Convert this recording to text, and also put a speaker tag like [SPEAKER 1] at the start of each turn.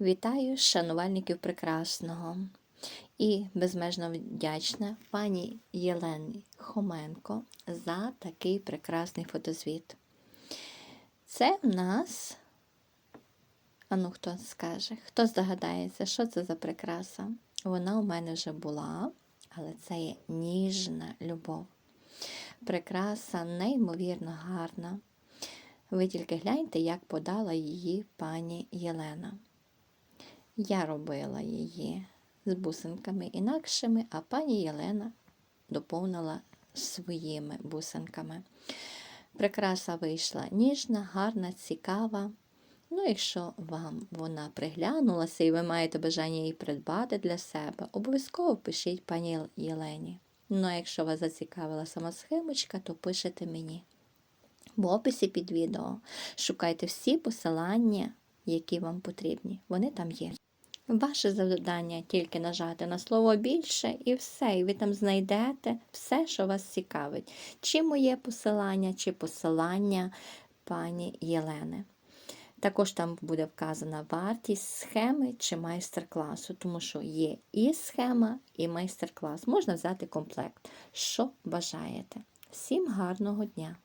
[SPEAKER 1] Вітаю шанувальників прекрасного і безмежно вдячна пані Єлені Хоменко за такий прекрасний фотозвіт. Це в нас, а ну хто скаже, хто здогадається, що це за прикраса? Вона у мене вже була, але це є ніжна любов. Прикраса неймовірно гарна. Ви тільки гляньте, як подала її пані Єлена. Я робила її з бусинками інакшими, а пані Єлена доповнила своїми бусинками. Прикраса вийшла ніжна, гарна, цікава. Ну, якщо вам вона приглянулася і ви маєте бажання її придбати для себе, обов'язково пишіть пані Єлені. Ну, а якщо вас зацікавила сама схемочка, то пишете мені. В описі під відео шукайте всі посилання, які вам потрібні. Вони там є. Ваше завдання тільки нажати на слово більше і все, і ви там знайдете все, що вас цікавить. Чи моє посилання, чи посилання пані Єлени. Також там буде вказана вартість схеми чи майстер-класу, тому що є і схема, і майстер-клас. Можна взяти комплект, що бажаєте. Всім гарного дня!